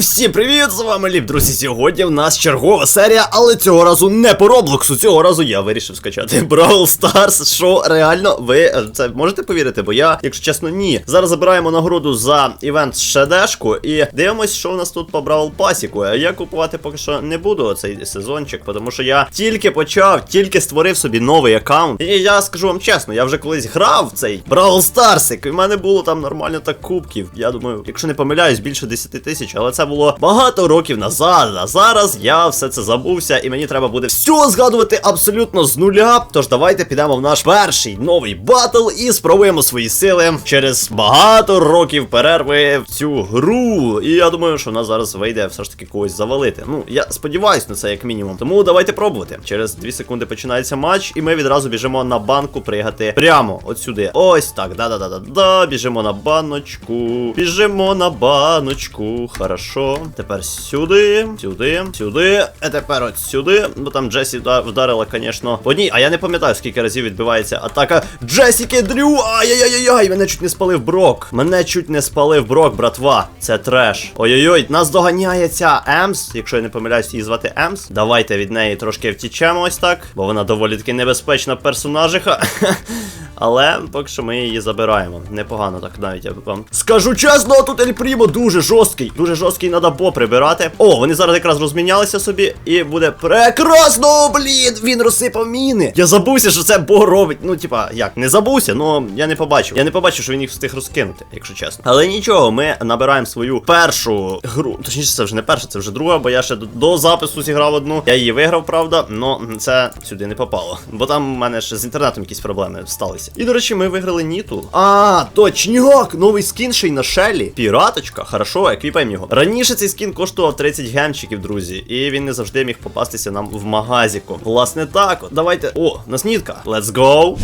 Всім привіт! З вами Ліп, друзі. Сьогодні в нас чергова серія, але цього разу не по Роблоксу. Цього разу я вирішив скачати Brawl Stars. Що реально ви е, це можете повірити? Бо я, якщо чесно, ні. Зараз забираємо нагороду за івент з Шедешку і дивимось, що у нас тут по Бравл Пасіку. А я купувати поки що не буду цей сезончик, тому що я тільки почав, тільки створив собі новий аккаунт. І я скажу вам чесно, я вже колись грав в цей Бравл Старсик, і в мене було там нормально так кубків. Я думаю, якщо не помиляюсь, більше 10 тисяч, але це було багато років назад. А зараз я все це забувся, і мені треба буде все згадувати абсолютно з нуля. Тож давайте підемо в наш перший новий батл і спробуємо свої сили через багато років перерви в цю гру. І я думаю, що в нас зараз вийде все ж таки когось завалити. Ну, я сподіваюся на це як мінімум. Тому давайте пробувати. Через 2 секунди починається матч, і ми відразу біжимо на банку пригати прямо от сюди. Ось так. Да-да-да-да-да. Біжимо на баночку. Біжимо на баночку. Хорошо. Тепер сюди, сюди, сюди. А тепер от сюди. Бо там Джесі вдарила, звісно, по одній. А я не пам'ятаю, скільки разів відбивається атака Джесіки Дрю. Ай-яй-яй-яй, мене чуть не спалив Брок. Мене чуть не спалив Брок, братва. Це треш. Ой-ой-ой, нас доганяє ця Емс. Якщо я не помиляюсь, її звати Емс. Давайте від неї трошки втічемо ось так, бо вона доволі таки небезпечна персонажиха. Але поки що ми її забираємо. Непогано так навіть я вам. Скажу чесно, тут Ель Прімо дуже жорсткий. Дуже жорсткий, треба бо прибирати. О, вони зараз якраз розмінялися собі, і буде прекрасно, блін! Він розсипав міни. Я забувся, що це бо робить. Ну, типа, як, не забувся, ну я не побачив. Я не побачив, що він їх встиг розкинути, якщо чесно. Але нічого, ми набираємо свою першу гру. Точніше, це вже не перша, це вже друга, бо я ще до, до запису зіграв одну. Я її виграв, правда, но це сюди не попало. Бо там в мене ще з інтернетом якісь проблеми сталися. І, до речі, ми виграли Ніту. А, точняк! Новий скін ще й на Шелі. Піраточка, хорошо, еквіпаємо його. Раніше цей скін коштував 30 гемчиків, друзі, і він не завжди міг попастися нам в магазіку. Власне так, давайте. О, наснітка! Let's go!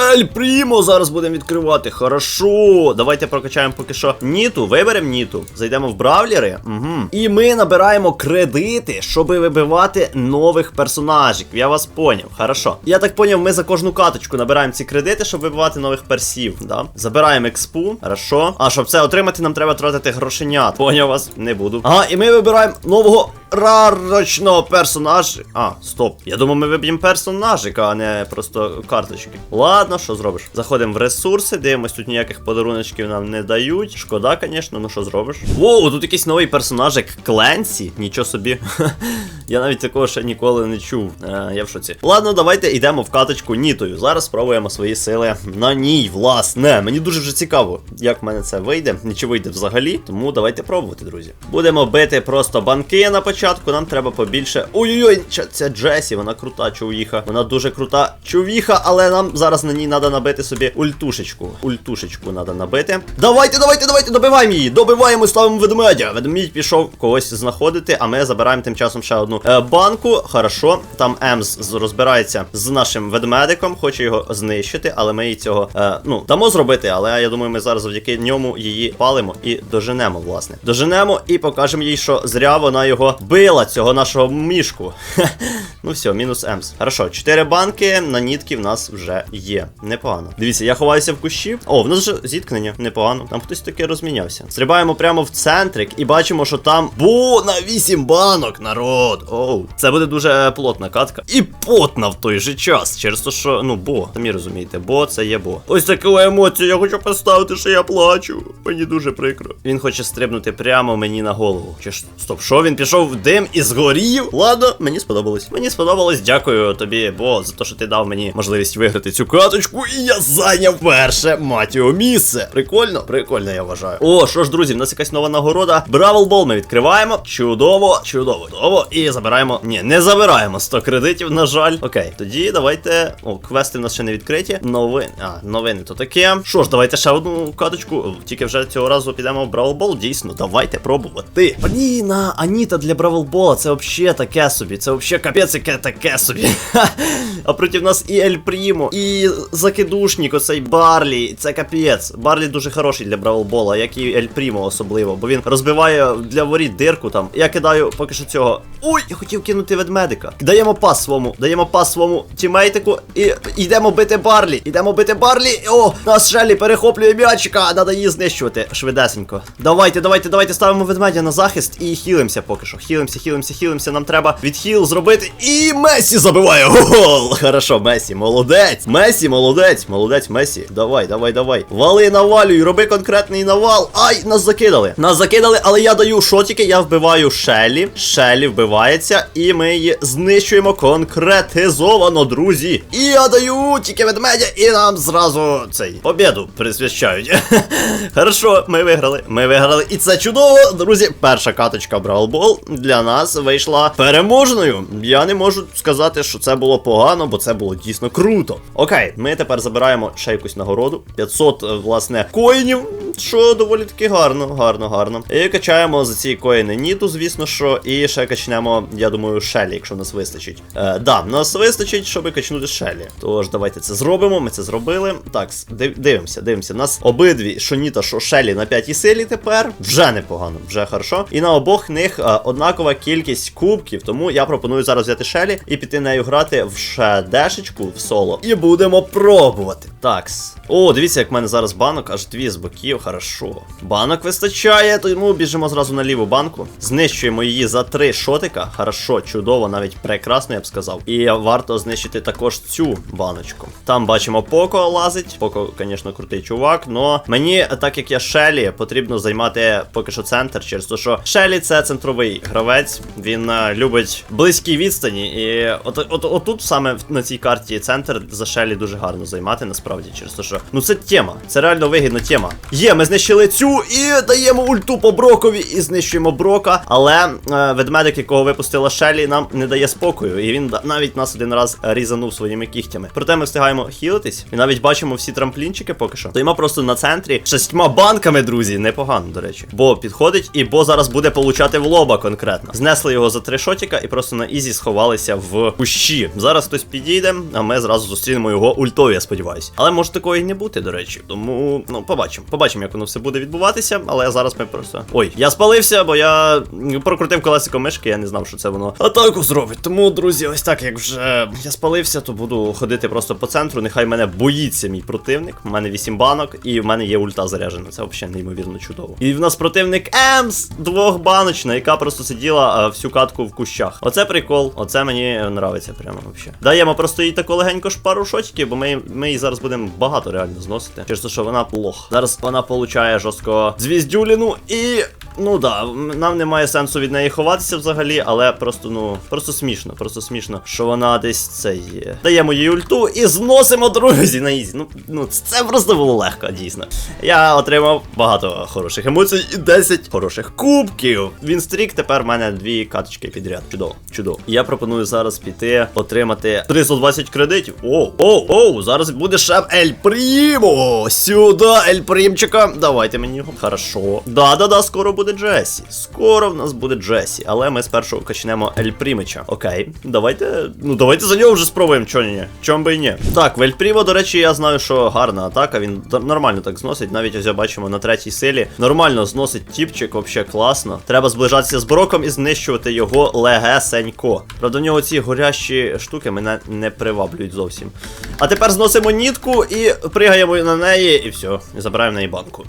Ель Прімо зараз будемо відкривати. Хорошо. Давайте прокачаємо поки що Ніту. Виберемо Ніту. Зайдемо в бравлери. Угу. І ми набираємо кредити, щоб вибивати нових персонажів. Я вас поняв. Хорошо. Я так поняв, ми за кожну каточку набираємо ці кредити, щоб вибивати нових персів. Да? Забираємо експу. Хорошо. А щоб це отримати, нам треба тратити грошенят. Поняв вас? Не буду. Ага, і ми вибираємо нового рарочного персонажа. А, стоп. Я думав, ми виб'ємо персонажика, а не просто карточки. Ладно, що зробиш? Заходимо в ресурси, дивимось, тут ніяких подаруночків нам не дають. Шкода, звісно, ну що зробиш? Воу, тут якийсь новий персонажик Кленсі. Нічого собі. Я навіть такого ще ніколи не чув. Е, я в шоці. Ладно, давайте йдемо в каточку Нітою. Зараз спробуємо свої сили на ній, власне. Мені дуже вже цікаво, як в мене це вийде, чи вийде взагалі. Тому давайте пробувати, друзі. Будемо бити просто банки на початку. Нам треба побільше. Ой-ой-ой, це Джесі, вона крута чувіха. Вона дуже крута чувіха, але нам зараз на ній треба набити собі ультушечку. Ультушечку треба набити. Давайте, давайте, давайте, добиваємо її. Добиваємо, ставимо ведмедя. Ведмідь пішов когось знаходити, а ми забираємо тим часом ще одну е, банку. Хорошо, там Емс розбирається з нашим ведмедиком, хоче його знищити, але ми їй цього е, ну дамо зробити. Але я думаю, ми зараз завдяки ньому її палимо і доженемо, власне. Доженемо і покажемо їй, що зря вона його била, цього нашого мішку. ну все, мінус Емс. Хорошо, 4 банки на нітки в нас вже є. Непогано. Дивіться, я ховаюся в кущі. О, в нас вже зіткнення. Непогано. Там хтось таки розмінявся. Стрибаємо прямо в центрик і бачимо, що там бу на 8 банок, народ. Оу, це буде дуже плотна катка. І потна в той же час. Через те, що, ну, бо, самі розумієте, бо це є бо. Ось таку емоцію я хочу поставити, що я плачу. Мені дуже прикро. Він хоче стрибнути прямо мені на голову. Чи ж стоп, що він пішов дим і згорів? Ладно, мені сподобалось. Мені сподобалось. Дякую тобі, бо за те, що ти дав мені можливість виграти цю каточку, і я зайняв перше матіо місце. Прикольно, прикольно, я вважаю. О, що ж, друзі, в нас якась нова нагорода. Бравл Бол ми відкриваємо. Чудово, чудово, чудово. І забираємо. Ні, не забираємо 100 кредитів, на жаль. Окей, тоді давайте. О, квести в нас ще не відкриті. Новини. А, новини то таке. Що ж, давайте ще одну каточку. Тільки вже цього разу підемо в Бравл Бол. Дійсно, давайте пробувати. Блін, Аніта для Бравл Бравл-Бола це взагалі таке собі. Це взагалі капець яке таке собі. а проти нас і Ель Прімо, і закидушник, оцей Барлі. Це капець. Барлі дуже хороший для Бравл-Бола, як і Ель Прімо особливо, бо він розбиває для воріт дирку там. Я кидаю поки що цього. Ой, я хотів кинути ведмедика. Даємо пас своєму, даємо пас своєму тімейтику і йдемо бити Барлі. Йдемо бити Барлі. О, нас Шелі перехоплює м'ячика. Надо її знищувати швидесенько. Давайте, давайте, давайте ставимо ведмедя на захист і хілимося поки що. Хілимося, хілимося, хілимося. Нам треба відхіл зробити. І Месі забиває гол. Хорошо, Месі, молодець. Месі, молодець, молодець, Месі. Давай, давай, давай. Вали навалюй, роби конкретний навал. Ай, нас закидали. Нас закидали, але я даю шотики, я вбиваю Шелі. Шелі вбивається, і ми її знищуємо конкретизовано, друзі. І я даю тільки ведмедя, і нам зразу цей побіду присвящають. Хорошо, ми виграли. Ми виграли. І це чудово, друзі. Перша каточка Brawl Ball для нас вийшла переможною. Я не можу сказати, що це було погано, бо це було дійсно круто. Окей, ми тепер забираємо ще якусь нагороду. 500, е, власне, коїнів, що доволі таки гарно, гарно, гарно. І качаємо за ці коїни Ніту, звісно, що. І ще качнемо, я думаю, Шелі, якщо нас вистачить. Е, да, нас вистачить, щоб качнути Шелі. Тож давайте це зробимо. Ми це зробили. Так, див- дивимося, дивимося. Нас обидві, що Ніта, що Шелі на п'ятій силі тепер. Вже непогано, вже хорошо. І на обох них е, однакова кількість кубків. Тому я пропоную зараз взяти Шелі і піти нею грати в шедешечку в соло. І будемо пробувати. Такс. О, дивіться, як в мене зараз банок, аж дві з боків, хорошо. Банок вистачає, тому біжимо зразу на ліву банку. Знищуємо її за три шотика. Хорошо, чудово, навіть прекрасно, я б сказав. І варто знищити також цю баночку. Там бачимо Поко лазить. Поко, звісно, крутий чувак. Но мені, так як я Шелі, потрібно займати поки що центр, через те, що Шелі це центровий гравець. Він е, любить близькі відстані. І от, от, отут саме на цій карті центр за Шелі дуже гарно займати, насправді, через те, що ну це тема. Це реально вигідна тема. Є, ми знищили цю і даємо ульту по Брокові і знищуємо Брока. Але е, ведмедик, якого випустила Шелі, нам не дає спокою. І він навіть нас один раз різанув своїми кігтями. Проте ми встигаємо хілитись. І навіть бачимо всі трамплінчики поки що. Стоїмо просто на центрі шістьма банками, друзі. Непогано, до речі. Бо підходить, і бо зараз буде получати в лоба конкретно. Знесли його за три шотіка і просто на ізі сховалися в кущі. Зараз хтось підійде, а ми зразу зустрінемо його ультою, я сподіваюся. Але може такої і не бути, до речі. Тому ну побачимо. Побачимо, як воно все буде відбуватися. Але зараз ми просто. Ой, я спалився, бо я прокрутив колесико мишки, я не знав, що це воно атаку зробить. Тому, друзі, ось так, як вже я спалився, то буду ходити просто по центру. Нехай мене боїться мій противник. У мене 8 банок, і в мене є ульта заряджена. Це взагалі неймовірно чудово. І в нас противник Емс, двохбаночна, яка просто сиділа всю катку в кущах. Оце прикол, оце мені нравиться прямо взагалі. Даємо просто їй таку легенько ж пару шотиків, бо ми, ми її зараз будемо багато реально зносити. Через те, що вона плох. Зараз вона получає жорстко звіздюліну і. Ну да, нам немає сенсу від неї ховатися взагалі, але просто, ну, просто смішно, просто смішно, що вона десь це є. Даємо їй ульту і зносимо друзі на ізі. Ну, ну це просто було легко, дійсно. Я отримав багато хороших емоцій і 10 хороших кубків. Він стрік, тепер в мене дві каточки підряд. Чудово, чудово. Я пропоную зараз піти отримати 320 кредитів. Оу, оу, оу, зараз буде ще Ель Прімо. Сюди, Ель Прімчика. Давайте мені його. Хорошо. Да-да-да, скоро буде Джесі. Скоро в нас буде Джесі. Але ми спершу качнемо Ель Прімича. Окей, давайте. Ну давайте за нього вже спробуємо, чо ні. Чом би і ні. Так, в Ель Прімо, до речі, я знаю, що гарна атака. Він нормально так зносить. Навіть ось я бачимо на третій силі. Нормально зносить тіпчик, вообще класно. Треба зближатися з Броком і знищувати його легесенько. Правда, в нього ці горящі штуки мене не приваблюють зовсім. А тепер зносимо нітку і пригаємо на неї, і все, і забираємо неї банку.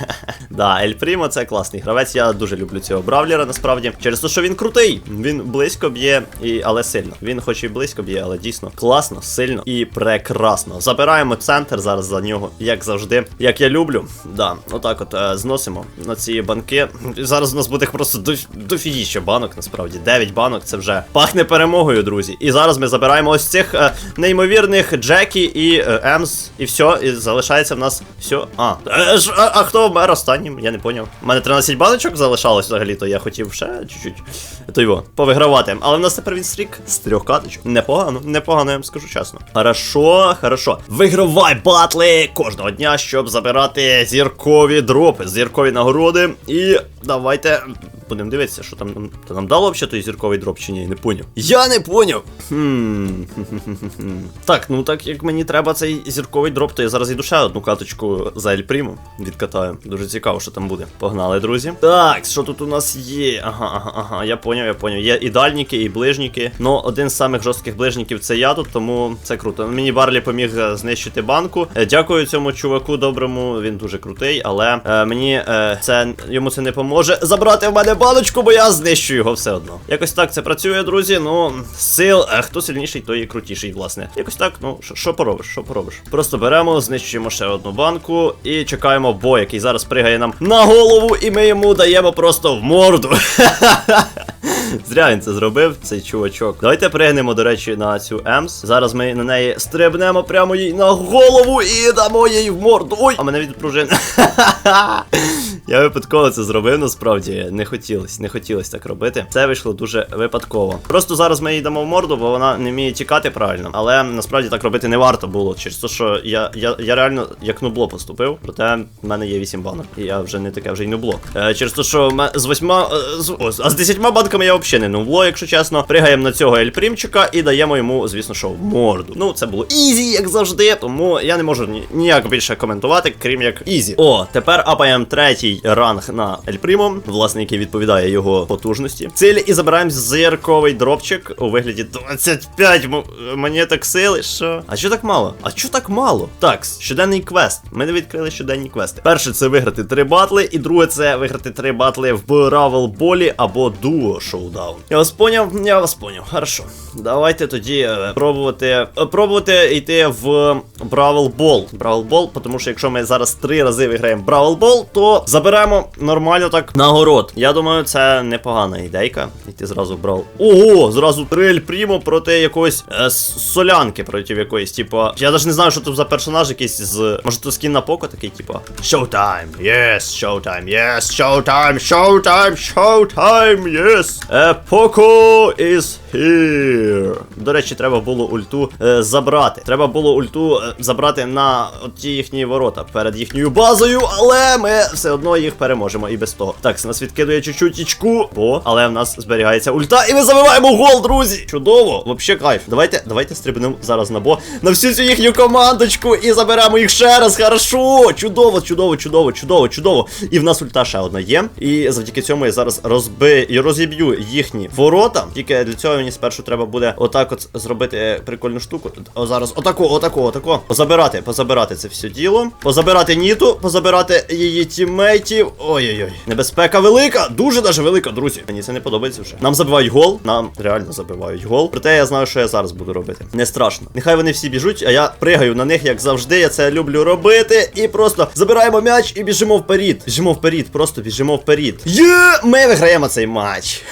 да, Ель Прімо це класний гравець. Я дуже люблю цього бравлера, насправді. Через те, що він крутий. Він близько б'є, і... але сильно. Він хоч і близько б'є, але дійсно класно, сильно і прекрасно. Забираємо центр зараз за нього, як завжди. Як я люблю. Да, отак от е, зносимо на ці банки. Зараз у нас буде просто до, дофігіще банок, насправді. 9 банок це вже пахне перемогою, друзі. І зараз ми забираємо ось цих е, неймовірних Джекі і е, Емс, і все, і залишається в нас все. А, е, ж, а, а хто вмер останнім? Я не поняв. У мене 13 баночок залишалось взагалі, то я хотів ще чуть-чуть то його повигравати. Але в нас тепер він стрік з трьох каточок. Непогано, непогано, я вам скажу чесно. Хорошо, хорошо. Вигравай батли кожного дня, щоб забирати зіркові дропи, зіркові нагороди. І давайте будемо дивитися, що там нам. Та нам дало взагалі той зірковий дроп чи ні? Не поняв. Я не поняв. Хм. Так, ну так як мені треба цей зірковий дроп, то я зараз йду ще одну каточку за Ель Пріму відкатаю. Дуже цікаво, що там буде. Погнали, друзі. Так, що тут у нас є? Ага, ага, ага, я поняв, я поняв. Є і дальніки, і ближніки. Ну, один з самих жорстких ближників це я тут, тому це круто. Мені Барлі поміг е, знищити банку. Е, Дякую цьому чуваку доброму, він дуже крутий, але е, мені е, це йому це не поможе забрати в мене баночку, бо я знищу його все одно. Якось так це працює, друзі. Ну, сил, е, хто сильніший, той і крутіший, власне. Якось так, ну, що- поробиш, що поробиш. Просто беремо, знищуємо ще одну банку і чекаємо бой, який зараз пригає нам на голову, і ми йому даємо просто в морду. Зря він це зробив, цей чувачок. Давайте пригнемо, до речі, на цю Емс. Зараз ми на неї стрибнемо прямо їй на голову і дамо їй в морду. Ой, а мене від пружини. Я випадково це зробив, насправді не хотілося, не хотілося так робити. Це вийшло дуже випадково. Просто зараз ми їй в морду, бо вона не вміє тікати правильно. Але насправді так робити не варто було. Через те, що я, я, я реально як нубло поступив. Проте в мене є 8 банок. І я вже не таке вже й нубло. Е, через те, що з восьма. е, з, ось, а з 10 банками я взагалі не нубло, якщо чесно. Пригаємо на цього ельпрімчика і даємо йому, звісно, що в морду. Ну, це було ізі, як завжди. Тому я не можу ні, ніяк більше коментувати, крім як ізі. О, тепер апаємо третій ранг на Ель Ельпрімо, власне, який відповідає його потужності. Ціль і забираємо зірковий дропчик у вигляді 25 м- монеток сили. Що? А що так мало? А що так мало? Так, щоденний квест. Ми не відкрили щоденні квести. Перше це виграти три батли, і друге це виграти три батли в Бравл Болі або Дуо Шоудаун. Я вас поняв? Я вас поняв. Хорошо. Давайте тоді е, пробувати е, пробувати йти в Бравл Бол. Бравл Бол, тому що якщо ми зараз три рази виграємо Бравл Бол, то заберемо нормально так нагород. Я думаю, це непогана ідейка. Йти зразу в Бравл. Ого, зразу триль прімо проти якоїсь е, солянки, проти якоїсь, типа. Я навіть не знаю, що тут за персонаж якийсь з. Може, то скін на поко такий, типа. Showtime, yes, showtime, yes, showtime, showtime, showtime, yes. Е, Поко is here. До речі, треба було ульту е, забрати. Треба було ульту е, забрати на ті їхні ворота перед їхньою базою, але ми все одно їх переможемо і без того. Так, нас відкидує чуть-чуть ічку. О, але в нас зберігається ульта, і ми забиваємо гол, друзі! Чудово! Вообще кайф. Давайте, давайте стрибнемо зараз на бо на всю цю їхню командочку і заберемо їх ще раз. Хорошо! Чудово, чудово, чудово, чудово, чудово. І в нас ульта ще одна є. І завдяки цьому я зараз розби і розіб'ю їхні ворота. Тільки для цього мені спершу треба буде отак от зробити прикольну штуку. О, зараз отако, отако, отако. Позабирати, позабирати це все діло. Позабирати Ніту, позабирати її тімейтів. Ой-ой-ой. Небезпека велика, дуже даже велика, друзі. Мені це не подобається вже. Нам забивають гол, нам реально забивають гол. Проте я знаю, що я зараз буду робити. Не страшно. Нехай вони всі біжуть, а я пригаю на них, як завжди. Я це люблю робити. І просто забираємо м'яч і біжимо вперед. Біжимо вперед, просто біжимо вперед. Є! Ми виграємо цей матч.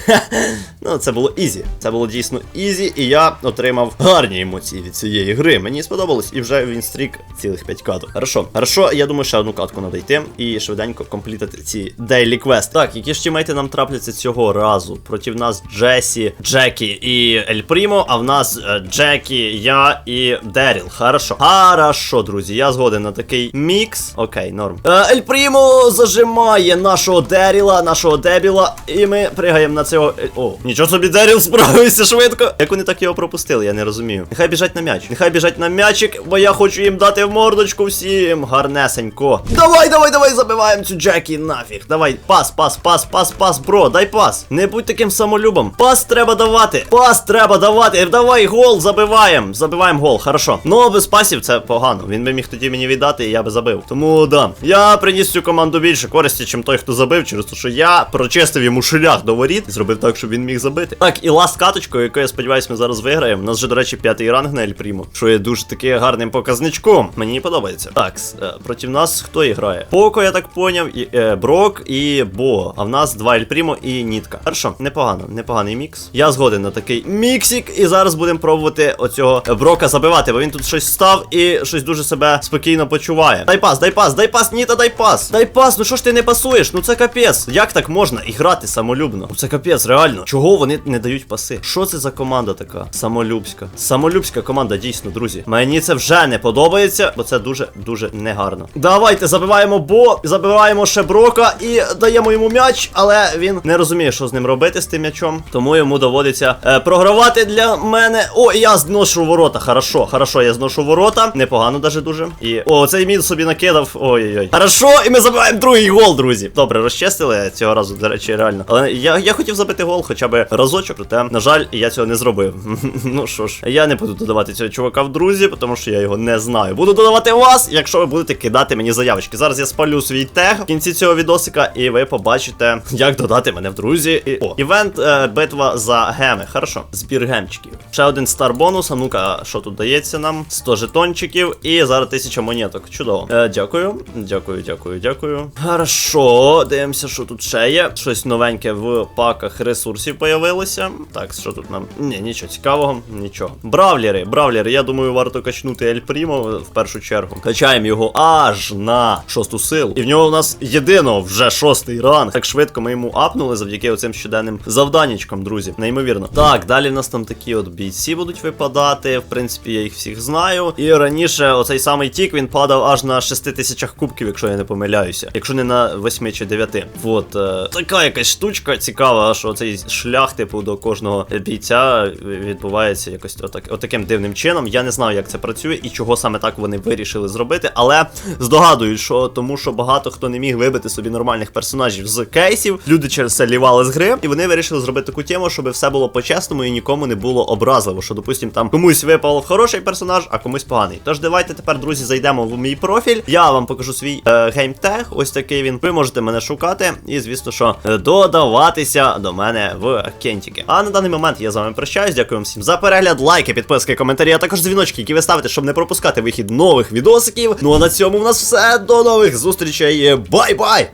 Ну, це було ізі. Це було дійсно ізі, і я отримав гарні емоції від цієї гри. Мені сподобалось, і вже він стрік цілих 5 каток. Хорошо, хорошо, я думаю, ще одну катку надо йти і швиденько комплітити ці дейлі квести. Так, які ж тімейти нам трапляться цього разу? Проти нас Джесі, Джекі і Ель Прімо, а в нас е, Джекі, я і Деріл. Хорошо. Хорошо, друзі, я згоден на такий мікс. Окей, норм. Е, Ель Прімо зажимає нашого Деріла, нашого Дебіла, і ми пригаємо на цього. О, нічого собі Деріл справився швидко. Як вони так його пропустили, я не розумію. Нехай біжать на м'яч. Нехай біжать на м'ячик, бо я хочу їм дати в мордочку всім. Гарнесенько. Давай, давай, давай, забиваємо цю Джекі нафіг. Давай, пас, пас, пас, пас, пас, бро, дай пас. Не будь таким самолюбом. Пас треба давати. Пас треба давати. Давай гол, забиваємо. Забиваємо гол, хорошо. Ну, без пасів це погано. Він би міг тоді мені віддати, і я би забив. Тому да. Я приніс цю команду більше користі, чим той, хто забив, через те, що я прочистив йому шлях до воріт зробив так, щоб він міг забити. Так, і ласт каточку, яку я сподіваюся, ми зараз виграємо. У нас же, до речі, п'ятий ранг на Ель Прімо, що є дуже таки гарним показничком. Мені подобається. Так, е, проти нас хто і грає? Поко, я так поняв, е, Брок і Бо. А в нас два Ель Прімо і Нітка. Хорошо, непогано, непоганий мікс. Я згоден на такий міксик, і зараз будемо пробувати оцього Брока забивати, бо він тут щось став і щось дуже себе спокійно почуває. Дай пас, дай пас, дай пас, Ніта, дай пас. Дай пас, ну що ж ти не пасуєш? Ну це капець. Як так можна і грати самолюбно? Ну це капець, реально. Чого вони не дають паси? Що це за команда така? Самолюбська. Самолюбська команда, дійсно, друзі. Мені це вже не подобається, бо це дуже дуже негарно. Давайте забиваємо бо, забиваємо Шеброка і даємо йому м'яч, але він не розуміє, що з ним робити з тим м'ячом. Тому йому доводиться е, програвати для мене. О, я зношу ворота. Хорошо, хорошо, я зношу ворота. Непогано даже дуже. І о, цей мід собі накидав. Ой-ой-ой. Хорошо, і ми забиваємо другий гол, друзі. Добре, розчистили цього разу, до речі, реально. Але я, я хотів забити гол хоча б разочок, проте, на жаль, я цього не зробив. ну що ж, я не буду додавати цього чувака в друзі, тому що я його не знаю. Буду додавати вас, якщо ви будете кидати мені заявочки. Зараз я спалю свій тег кінці цього відосика, і ви побачите, як додати мене в друзі. І... О, івент е, битва за геми. Хорошо, збір гемчиків. Ще один стар бонус. А ну-ка, що тут дається нам? 100 жетончиків і зараз 1000 монеток. Чудово. Е, дякую, дякую, дякую, дякую. Хорошо, дивимося, що тут ще є. Щось новеньке в паках ресурсів появилося. Так, що тут нам? Ні, нічого цікавого, нічого. Бравлери, бравлери, я думаю, варто качнути Ель Прімо в першу чергу. Качаємо його аж на шосту силу. І в нього у нас єдино вже шостий ранг. Так швидко ми йому апнули завдяки оцим щоденним завданнячкам, друзі. Неймовірно. Так, далі в нас там такі от бійці будуть випадати. В принципі, я їх всіх знаю. І раніше оцей самий тік він падав аж на 6 тисячах кубків, якщо я не помиляюся. Якщо не на 8 чи 9. От е, така якась штучка цікава, що цей шлях, типу, до кожного бійця відбувається якось отак, отаким дивним чином. Я не знаю, як це працює і чого саме так вони вирішили зробити, але здогадую, що тому, що багато хто не міг вибити собі нормальних персонажів з кейсів, люди через це лівали з гри, і вони вирішили зробити таку тему, щоб все було по-чесному і нікому не було образливо. Що, допустим, там комусь випав хороший персонаж, а комусь поганий. Тож давайте тепер, друзі, зайдемо в мій профіль. Я вам покажу свій е, геймтег. Ось такий він. Ви можете мене шукати, і звісно, що е, додаватися до мене в кентіки. А на даний момент я з вами прощаюсь. Дякую вам всім за перегляд, лайки, підписки, коментарі, а також дзвіночки, які ви ставите, щоб не пропускати вихід нових відосиків. Ну а на цьому в нас все. До нових зустрічей. Bye bye.